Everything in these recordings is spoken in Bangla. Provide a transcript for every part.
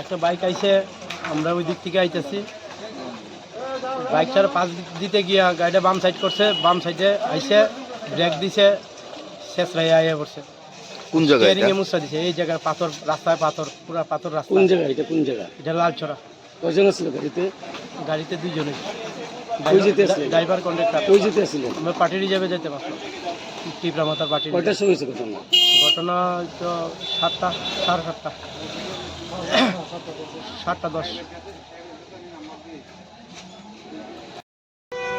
একটা বাইক আইছে আমরা ওই দিক থেকে আইতেছি। বাইকটার পাশ দিতে গিয়া গাড়িটা বাম সাইড করছে বাম সাইডে আইসে ব্রেক দিছে। শেষ রাইয়া আইয়া পড়ছে। কোন জায়গায় স্টিয়ারিং এ এটা? মুসা দিছে এই জায়গায় পাথর রাস্তায় পাথর পুরা পাথর রাস্তা। কোন জায়গা এটা কোন জায়গা? এটা লাল ছড়া কজন ছিল গাড়িতে? গাড়িতে দুইজনে কই যেতে আসলেন? ড্রাইভার কন্ডাক্টর কই যেতে আসছিলেন আমরা পার্টি রিজার্ভে যেতে পারতাম। টিপরা মাতার পার্টি কয়টার সময় হয়েছে ঘটনা? ঘটনা তো সাতটা সাড়ে সাতটা। সাতটা দশ।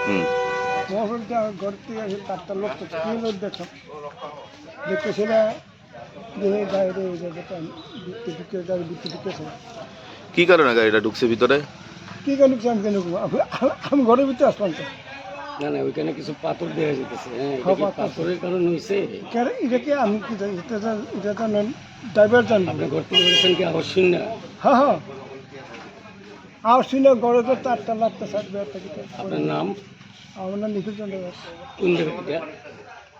হুম। মহলটা ঘর থেকে এসে তারটা লোক তো কি লোক দেখো? দেখতে সেটা দেখে বাইরে এই জায়গাটা ঢুকতে ঢুকে গাড়ি ঢুকতে ঢুকেছে কি কারণে গাড়িটা ঢুকছে ভিতরে? কি কেন আমি কেন আমি- আমি- আমি ঘরের ভিতরে আসলাম তো। না না ওইখানে কিছু পাথর দেওয়া যেতেছে। হ্যাঁ হ্যাঁ। পাথরের কারণে হয়েছে আমি কি জানি? এটা তো ড্রাইভার জানব আপনি ঘর থেকে বেরোচ্ছেন কি শুন না? হ্যাঁ হ্যাঁ। আর শুনে ঘরে তো তারটা লাগতে সাথে আপনার নাম? আমার নাম নিখিল চন্দ্র দাস। কোন জায়গা এটা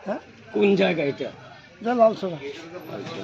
হ্যাঁ? কোন জায়গা এটা? যা লাল সোনা আচ্ছা।